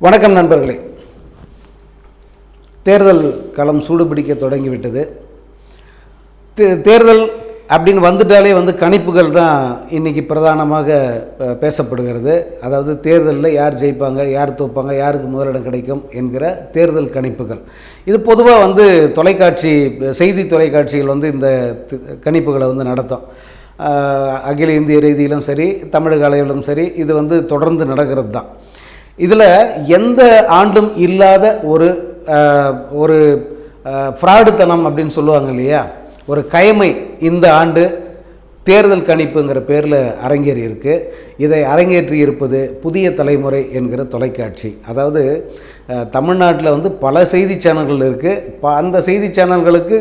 வணக்கம் நண்பர்களே. தேர்தல் களம் சூடுபிடிக்க தொடங்கிவிட்டது. தே- தேர்தல் அப்படின்னு வந்துட்டாலே வந்து கணிப்புகள் தான் இன்றைக்கி பிரதானமாக பேசப்படுகிறது. அதாவது தேர்தலில் யார் ஜெயிப்பாங்க யார் தோப்பாங்க யாருக்கு முதலிடம் கிடைக்கும் என்கிற தேர்தல் கணிப்புகள். இது பொதுவாக வந்து தொலைக்காட்சி செய்தி தொலைக்காட்சிகள் வந்து இந்த கணிப்புகளை வந்து நடத்தும். அகில இந்திய ரீதியிலும் சரி தமிழக அளவிலும் சரி இது வந்து தொடர்ந்து நடக்கிறது தான். இதில் எந்த ஆண்டும் இல்லாத ஒரு ஒரு ஃப்ராடுத்தனம் அப்படின்னு சொல்லுவாங்க இல்லையா? ஒரு கயமை இந்த ஆண்டு தேர்தல் கணிப்புங்கிற பேரில் அரங்கேறி இருக்கு. இதை அரங்கேற்றி இருப்பது புதிய தலைமுறை என்கிற தொலைக்காட்சி. அதாவது தமிழ்நாட்டில் வந்து பல செய்தி சேனல்கள் இருக்குது அந்த செய்தி சேனல்களுக்கு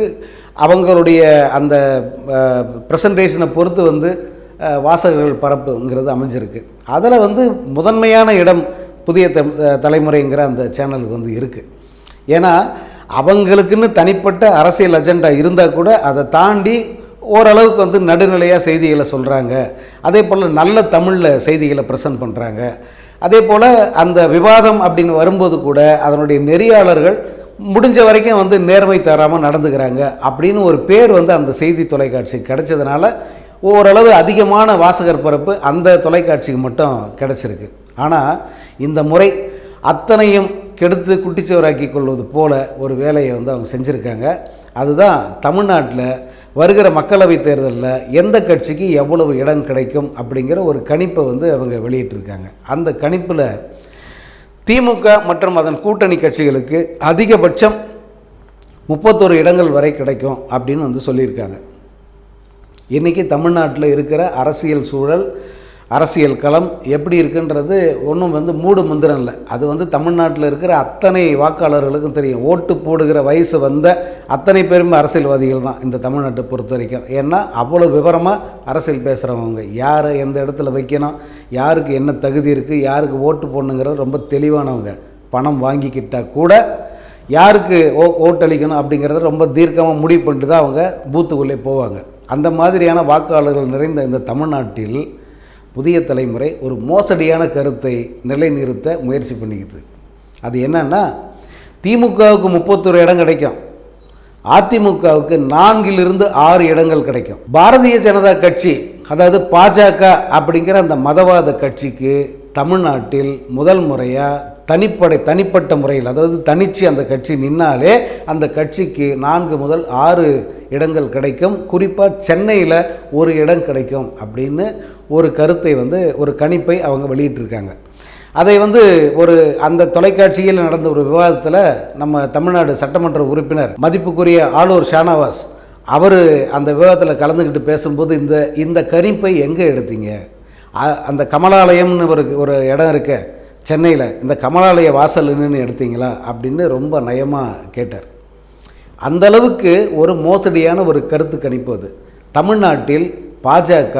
அவங்களுடைய அந்த ப்ரெசன்டேஷனை பொறுத்து வந்து வாசகர்கள் பரப்புங்கிறது அமைஞ்சிருக்கு. அதில் வந்து முதன்மையான இடம் புதிய த- தலைமுறைங்கிற அந்த சேனலுக்கு வந்து இருக்குது ஏன்னா அவங்களுக்குன்னு தனிப்பட்ட அரசியல் அஜெண்டா இருந்தால் கூட அதை தாண்டி ஓரளவுக்கு வந்து நடுநிலையாக செய்திகளை சொல்கிறாங்க அதே போல் நல்ல தமிழில் செய்திகளை ப்ரெசென்ட் பண்ணுறாங்க அதே போல் அந்த விவாதம் அப்படின்னு வரும்போது கூட அதனுடைய நெறியாளர்கள் முடிஞ்ச வரைக்கும் வந்து நேர்மை தராமல் நடந்துக்கிறாங்க அப்படின்னு ஒரு பேர் வந்து அந்த செய்தி தொலைக்காட்சி கிடைச்சதுனால ஓரளவு அதிகமான வாசகர் பரப்பு அந்த தொலைக்காட்சிக்கு மட்டும் கிடச்சிருக்கு. ஆனால் இந்த முறை அத்தனையும் கெடுத்து குட்டிச்சுவராக்கி கொள்வது போல ஒரு வேலையை வந்து அவங்க செஞ்சுருக்காங்க. அதுதான் தமிழ்நாட்டில் வருகிற மக்களவைத் தேர்தலில் எந்த கட்சிக்கு எவ்வளவு இடம் கிடைக்கும் அப்படிங்கிற ஒரு கணிப்பை வந்து அவங்க வெளியிட்டிருக்காங்க. அந்த கணிப்பில் திமுக மற்றும் அதன் கூட்டணி கட்சிகளுக்கு அதிகபட்சம் முப்பத்தொரு இடங்கள் வரை கிடைக்கும் அப்படின்னு வந்து சொல்லியிருக்காங்க. இன்றைக்கி தமிழ்நாட்டில் இருக்கிற அரசியல் சூழல் அரசியல் களம் எப்படி இருக்குன்றது ஒன்றும் வந்து மூடு முந்திரம் இல்லை. அது வந்து தமிழ்நாட்டில் இருக்கிற அத்தனை வாக்காளர்களுக்கும் தெரியும். ஓட்டு போடுகிற வயசு வந்த அத்தனை பேருமே அரசியல்வாதிகள் தான் இந்த தமிழ்நாட்டை பொறுத்த வரைக்கும். ஏன்னா அவ்வளோ விவரமாக அரசியல் பேசுகிறவங்க யாரை எந்த இடத்துல வைக்கணும் யாருக்கு என்ன தகுதி இருக்குது யாருக்கு ஓட்டு போடணுங்கிறது ரொம்ப தெளிவானவங்க. பணம் வாங்கிக்கிட்டால் கூட யாருக்கு ஓ ஓட்டளிக்கணும் அப்படிங்கிறத ரொம்ப தீர்க்கமாக முடிவு பண்ணிட்டு தான் அவங்க பூத்துக்குள்ளே போவாங்க. அந்த மாதிரியான வாக்காளர்கள் நிறைந்த இந்த தமிழ்நாட்டில் புதிய தலைமுறை ஒரு மோசடியான கருத்தை நிலைநிறுத்த முயற்சி பண்ணிக்கிட்டு அது என்னன்னா திமுகவுக்கு முப்பத்தொரு இடம் கிடைக்கும். அதிமுகவுக்கு நான்கிலிருந்து ஆறு இடங்கள் கிடைக்கும். பாரதிய ஜனதா கட்சி அதாவது பாஜக அப்படிங்கிற அந்த மதவாத கட்சிக்கு தமிழ்நாட்டில் முதல் முறையாக தனிப்படை தனிப்பட்ட முறையில் அதாவது தனிச்சு அந்த கட்சி நின்னாலே அந்த கட்சிக்கு நான்கு முதல் ஆறு இடங்கள் கிடைக்கும். குறிப்பாக சென்னையில் ஒரு இடம் கிடைக்கும் அப்படின்னு ஒரு கருத்தை வந்து ஒரு கணிப்பை அவங்க வெளியிட்டிருக்காங்க. அதை வந்து ஒரு அந்த தொலைக்காட்சியில் நடந்த ஒரு விவாதத்தில் நம்ம தமிழ்நாடு சட்டமன்ற உறுப்பினர் மதிப்புக்குரிய ஆளூர் ஷானவாஸ் அவர் அந்த விவாதத்தில் கலந்துக்கிட்டு பேசும்போது இந்த இந்த கணிப்பை எங்கே எடுத்தீங்க? அ- அந்த கமலாலயம்னு ஒரு ஒரு இடம் இருக்குது சென்னையில் இந்த கமலாலய வாசல் நின்று எடுத்தீங்களா? அப்படின்னு ரொம்ப நயமாக கேட்டார். அந்த அளவுக்கு ஒரு மோசடியான ஒரு கருத்து கணிப்பு அது. தமிழ்நாட்டில் பாஜக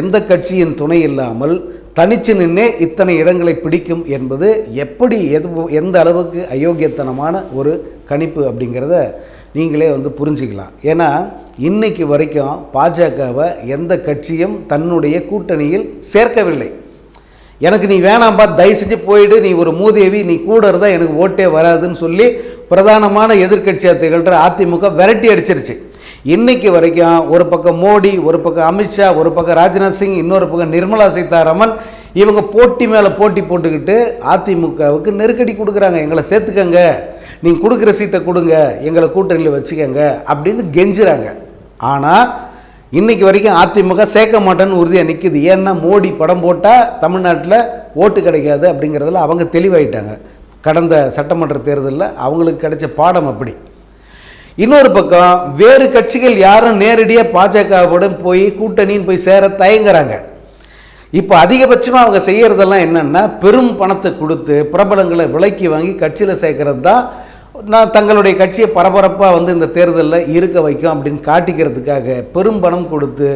எந்த கட்சியின் துணை இல்லாமல் தனிச்சு நின்னே இத்தனை இடங்களை பிடிக்கும் என்பது எப்படி எது எந்த அளவுக்கு அயோக்கியத்தனமான ஒரு கணிப்பு அப்படிங்கிறத நீங்களே வந்து புரிஞ்சுக்கலாம். ஏன்னா இன்னைக்கு வரைக்கும் பாஜகவை எந்த கட்சியும் தன்னுடைய கூட்டணியில் சேர்க்கவில்லை. எனக்கு நீ வேணாம்பா தயவு செஞ்சு போயிடு நீ ஒரு மூதேவி நீ கூட இருந்தால் எனக்கு ஓட்டே வராதுன்னு சொல்லி பிரதானமான எதிர்க்கட்சியாக திகழ்கிற அதிமுக விரட்டி அடிச்சிருச்சு. இன்னைக்கு வரைக்கும் ஒரு பக்கம் மோடி ஒரு பக்கம் அமித்ஷா ஒரு பக்கம் ராஜ்நாத் சிங் இன்னொரு பக்கம் நிர்மலா சீதாராமன் இவங்க போட்டி மேலே போட்டி போட்டுக்கிட்டு அதிமுகவுக்கு நெருக்கடி கொடுக்குறாங்க. எங்களை சேர்த்துக்கங்க. நீங்கள் கொடுக்குற சீட்டை கொடுங்க. எங்களை கூட்டணியில் வச்சுக்கோங்க அப்படின்னு கெஞ்சுறாங்க. ஆனால் இன்னைக்கு வரைக்கும் அதிமுக சேர்க்க மாட்டேன்னு உறுதியாக நிற்குது ஏன்னா மோடி படம் போட்டால் தமிழ்நாட்டில் ஓட்டு கிடைக்காது அப்படிங்கிறதுல அவங்க தெளிவாயிட்டாங்க. கடந்த சட்டமன்ற தேர்தலில் அவங்களுக்கு கிடைச்ச பாடம் அப்படி. இன்னொரு பக்கம் வேறு கட்சிகள் யாரும் நேரடியாக பாஜகவோட போய் கூட்டணின்னு போய் சேர தயங்குறாங்க. இப்போ அதிகபட்சமாக அவங்க செய்கிறதெல்லாம் என்னென்னா பெரும் பணத்தை கொடுத்து பிரபலங்களை விலைக்கு வாங்கி கட்சியில் சேர்க்கறது தான் நான் தங்களுடைய கட்சியை பரபரப்பாக வந்து இந்த தேர்தலில் இருக்க வைக்கும் அப்படின்னு காட்டிக்கிறதுக்காக பெரும் பணம் கொடுத்து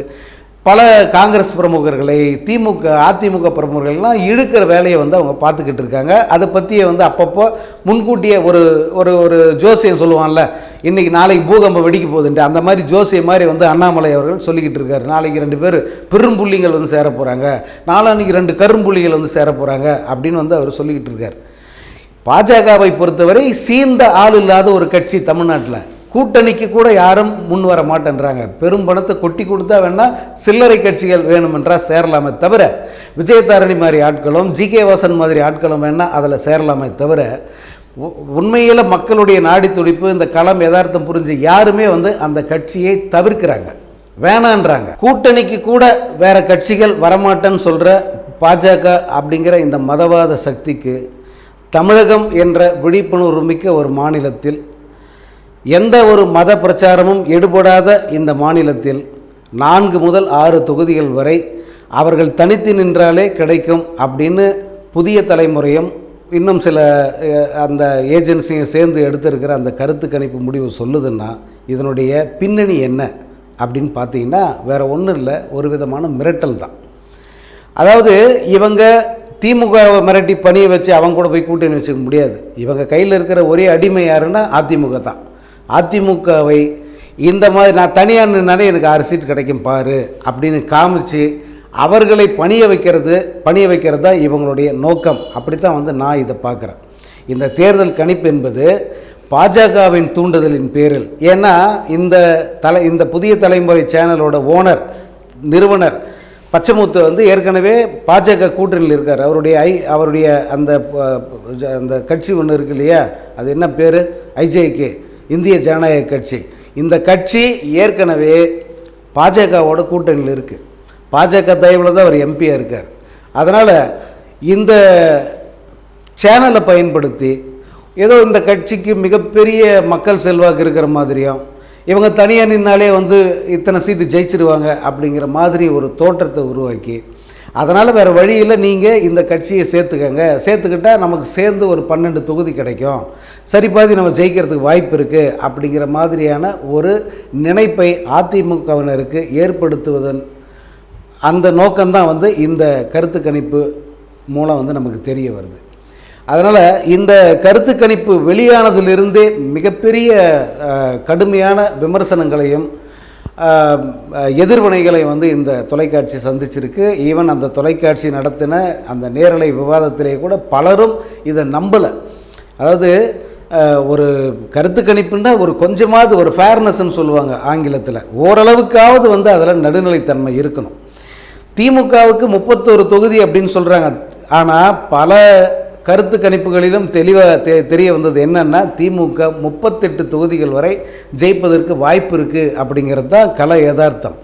பல காங்கிரஸ் பிரமுகர்களை திமுக அதிமுக பிரமுகர்கள்லாம் இழுக்கிற வேலையை வந்து அவங்க பார்த்துக்கிட்டு இருக்காங்க. அதை பற்றியே வந்து அப்பப்போ முன்கூட்டியே ஒரு ஒரு ஒரு ஜோசியம் சொல்லுவான்ல இன்றைக்கி நாளைக்கு பூகம்பம் வெடிக்க போகுதுன்ட்டு. அந்த மாதிரி ஜோசியம் மாதிரி வந்து அண்ணாமலை அவர்கள் சொல்லிக்கிட்டு இருக்காரு. நாளைக்கு ரெண்டு பேர் பெரும்புள்ளிகள் வந்து சேர போகிறாங்க நாளான்னைக்கு ரெண்டு கரும்புள்ளிகள் வந்து சேர போகிறாங்க அப்படின்னு வந்து அவர் சொல்லிக்கிட்டு இருக்கார். பாஜகவை பொறுத்தவரை சீந்த ஆள் இல்லாத ஒரு கட்சி தமிழ்நாட்டில். கூட்டணிக்கு கூட யாரும் முன் வர மாட்டேன்றாங்க. பெரும் பணத்தை கொட்டி கொடுத்தா வேணா சில்லறை கட்சிகள் வேணுமென்றால் சேரலாமே தவிர விஜயதாரணி மாதிரி ஆட்களும் ஜி கே வாசன் மாதிரி ஆட்களும் வேணா அதில் சேரலாமே தவிர உ- மக்களுடைய நாடி துடிப்பு இந்த களம் யதார்த்தம் புரிஞ்சு யாருமே வந்து அந்த கட்சியை தவிர்க்கிறாங்க. வேணான்றாங்க. கூட்டணிக்கு கூட வேற கட்சிகள் வரமாட்டேன்னு சொல்கிற பாஜக அப்படிங்கிற இந்த மதவாத சக்திக்கு தமிழகம் என்ற விழிப்புணர்வு மிக்க ஒரு மாநிலத்தில் எந்த ஒரு மத பிரச்சாரமும் எடுபடாத இந்த மாநிலத்தில் நான்கு முதல் ஆறு தொகுதிகள் வரை அவர்கள் தனித்து நின்றாலே கிடைக்கும் அப்படின்னு புதிய தலைமுறையும் இன்னும் சில அந்த ஏஜென்சியும் சேர்ந்து எடுத்திருக்கிற அந்த கருத்து கணிப்பு முடிவு சொல்லுதுன்னா இதனுடைய பின்னணி என்ன அப்படின்னு பார்த்தீங்கன்னா வேற ஒன்றும் இல்லை ஒரு விதமான மிரட்டல் தான். அதாவது இவங்க திமுகவை மிரட்டி பணியை வச்சு அவங்க கூட போய் கூட்டணி வச்சுக்க முடியாது. இவங்க கையில் இருக்கிற ஒரே அடிமை யாருன்னா அதிமுக தான். அதிமுகவை இந்த மாதிரி நான் தனியாக நின்னாலே எனக்கு ஆறு சீட் கிடைக்கும் பாரு அப்படின்னு காமிச்சு அவர்களை பணிய வைக்கிறது பணிய வைக்கிறது தான் இவங்களுடைய நோக்கம். அப்படி தான் வந்து நான் இதை பார்க்குறேன். இந்த தேர்தல் கணிப்பு என்பது பாஜகவின் தூண்டுதலின் பேரில். ஏன்னா இந்த தலை இந்த புதிய தலைமுறை சேனலோட ஓனர் நிறுவனர் பச்சைமுத்து வந்து ஏற்கனவே பாஜக கூட்டணியில் இருக்கார். அவருடைய ஐ அவருடைய அந்த அந்த கட்சி ஒன்று இருக்கு இல்லையா? அது என்ன பேர்? ஐஜேகே இந்திய ஜனநாயக கட்சி. இந்த கட்சி ஏற்கனவே பாஜகவோட கூட்டணியில் இருக்குது பாஜக தயவில் தான் அவர் எம்பியாக இருக்கார். அதனால் இந்த சேனலை பயன்படுத்தி ஏதோ இந்த கட்சிக்கு மிகப்பெரிய மக்கள் செல்வாக்கு இருக்கிற மாதிரியும் இவங்க தனியாக நின்னாலே வந்து இத்தனை சீட்டு ஜெயிச்சிருவாங்க அப்படிங்கிற மாதிரி ஒரு தோற்றத்தை உருவாக்கி அதனால் வேறு வழியில் நீங்கள் இந்த கட்சியை சேர்த்துக்கங்க. சேர்த்துக்கிட்டா நமக்கு சேர்ந்து ஒரு பன்னெண்டு தொகுதி கிடைக்கும். சரி பாதி நம்ம ஜெயிக்கிறதுக்கு வாய்ப்பு இருக்குது அப்படிங்கிற மாதிரியான ஒரு நினைப்பை அதிமுகவினருக்கு ஏற்படுத்துவதன் அந்த நோக்கம்தான் வந்து இந்த கருத்து கணிப்பு மூலம் வந்து நமக்கு தெரிய வருது. அதனால் இந்த கருத்து கணிப்பு வெளியானதிலிருந்தே மிகப்பெரிய கடுமையான விமர்சனங்களையும் எதிர்வினைகளையும் எதிர்வினைகளை வந்து இந்த தொலைக்காட்சி சந்திச்சிருக்கு. ஈவன் அந்த தொலைக்காட்சி நடத்தின அந்த நேரலை விவாதத்திலே கூட பலரும் இதை நம்பலை. அதாவது ஒரு கருத்து கணிப்புன்னா ஒரு கொஞ்சமாவது ஒரு ஃபேர்னஸ்ன்னு சொல்லுவாங்க ஆங்கிலத்தில். ஓரளவுக்காவது வந்து அதில் நடுநிலைத்தன்மை இருக்கணும். திமுகவுக்கு முப்பத்தொரு தொகுதி அப்படின்னு சொல்கிறாங்க ஆனால் பல கருத்து கணிப்புகளிலும் தெளிவாக தெ தெரிய வந்தது என்னென்னா திமுக முப்பத்தெட்டு தொகுதிகள் வரை ஜெயிப்பதற்கு வாய்ப்பு இருக்குது அப்படிங்கிறது தான் கல யதார்த்தம்.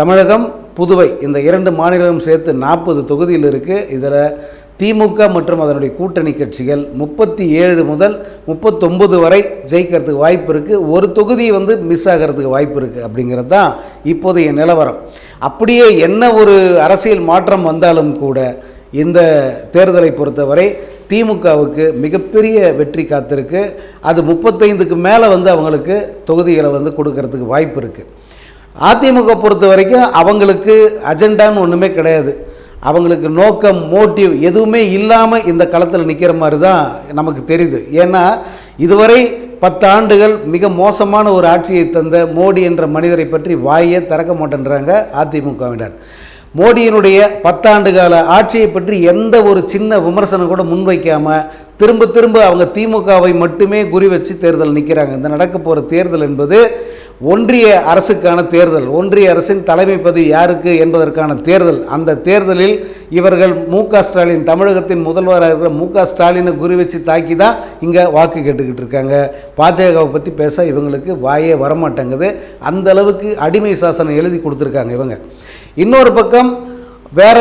தமிழகம் புதுவை இந்த இரண்டு மாநிலங்களும் சேர்த்து நாற்பது தொகுதியில் இருக்குது இதில் திமுக மற்றும் அதனுடைய கூட்டணி கட்சிகள் முப்பத்தி ஏழு முதல் முப்பத்தொம்பது வரை ஜெயிக்கிறதுக்கு வாய்ப்பு இருக்குது ஒரு தொகுதி வந்து மிஸ் ஆகிறதுக்கு வாய்ப்பு இருக்குது அப்படிங்கிறது தான் இப்போதைய நிலவரம். அப்படியே என்ன ஒரு அரசியல் மாற்றம் வந்தாலும் கூட இந்த தேர்தலை பொறுத்தவரை திமுகவுக்கு மிகப்பெரிய வெற்றி காத்திருக்கு. அது முப்பத்தைந்துக்கு மேலே வந்து அவங்களுக்கு தொகுதிகளை வந்து கொடுக்கறதுக்கு வாய்ப்பு இருக்குது அதிமுக பொறுத்த வரைக்கும் அவங்களுக்கு அஜெண்டான்னு ஒன்றுமே கிடையாது. அவங்களுக்கு நோக்கம் மோட்டிவ் எதுவுமே இல்லாமல் இந்த களத்தில் நிற்கிற மாதிரி தான் நமக்கு தெரியுது. ஏன்னா இதுவரை பத்து ஆண்டுகள் மிக மோசமான ஒரு ஆட்சியை தந்த மோடி என்ற மனிதரை பற்றி வாயே திறக்க மாட்டேன்றாங்க அதிமுகவினர். மோடியினுடைய பத்தாண்டு கால ஆட்சியை பற்றி எந்த ஒரு சின்ன விமர்சனம் கூட முன்வைக்காமல் திரும்ப திரும்ப அவங்க திமுகவை மட்டுமே குறி வச்சு தேர்தல் நிற்கிறாங்க இந்த நடக்க போகிற தேர்தல் என்பது ஒன்றிய அரசுக்கான தேர்தல். ஒன்றிய அரசின் தலைமை பதவி யாருக்கு என்பதற்கான தேர்தல். அந்த தேர்தலில் இவர்கள் மு ஸ்டாலின் தமிழகத்தின் முதல்வராக இருக்கிற மு க ஸ்டாலினை குறி வச்சு தாக்கி தான் இங்கே வாக்கு கேட்டுக்கிட்டு இருக்காங்க. பாஜகவை பற்றி பேச இவங்களுக்கு வாயே வரமாட்டேங்குது. அந்த அளவுக்கு அடிமை சாசனம் எழுதி கொடுத்துருக்காங்க இவங்க. இன்னொரு பக்கம் வேற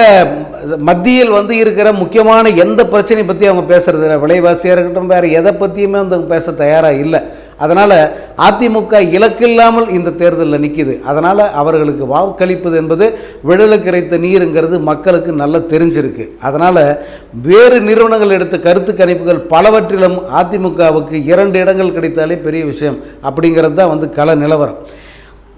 மத்தியில் வந்து இருக்கிற முக்கியமான எந்த பிரச்சனையை பற்றி அவங்க பேசுறது இல்லை. விலைவாசியாக இருக்கட்டும் வேறு எதை பற்றியுமே வந்து அவங்க பேச தயாராக இல்லை. அதனால் அதிமுக இலக்கில்லாமல் இந்த தேர்தலில் நிற்கிது அதனால் அவர்களுக்கு வாக்களிப்பது என்பது விழலுக்கு கிடைத்த நீருங்கிறது மக்களுக்கு நல்லா தெரிஞ்சிருக்கு. அதனால் வேறு நிறுவனங்கள் எடுத்த கருத்து கணிப்புகள் பலவற்றிலும் அதிமுகவுக்கு இரண்டு இடங்கள் கிடைத்தாலே பெரிய விஷயம். அப்படிங்கிறது தான் வந்து கள நிலவரம்.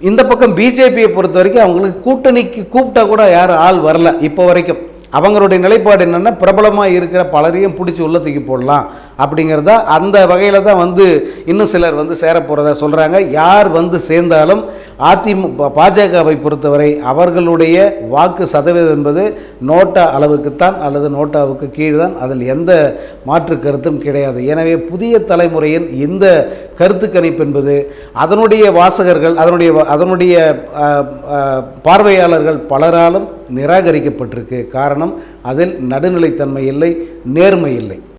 இந்த பக்கம் பிஜேபியை பொறுத்த வரைக்கும் அவங்களுக்கு கூட்டணிக்கு கூப்பிட்டா கூட யாரும் ஆள் வரல இப்போ வரைக்கும். அவங்களுடைய நிலைப்பாடு என்னென்னா பிரபலமாக இருக்கிற பலரையும் பிடிச்சி உள்ள தூக்கி போடலாம். அப்படிங்கிறதா அந்த வகையில் தான் வந்து இன்னும் சிலர் வந்து சேர சொல்கிறாங்க யார் வந்து சேர்ந்தாலும் அதிமுக பாஜகவை பொறுத்தவரை அவர்களுடைய வாக்கு சதவீதம் என்பது நோட்டா அளவுக்குத்தான் அல்லது நோட்டாவுக்கு கீழ் தான் அதில் எந்த மாற்று கருத்தும் கிடையாது. எனவே புதிய தலைமுறையின் இந்த கருத்து கணிப்பு என்பது அதனுடைய வாசகர்கள் அதனுடைய அதனுடைய பார்வையாளர்கள் பலராலும் நிராகரிக்கப்பட்டிருக்கு. காரணம் அதில் நடுநிலைத்தன்மை இல்லை நேர்மை இல்லை.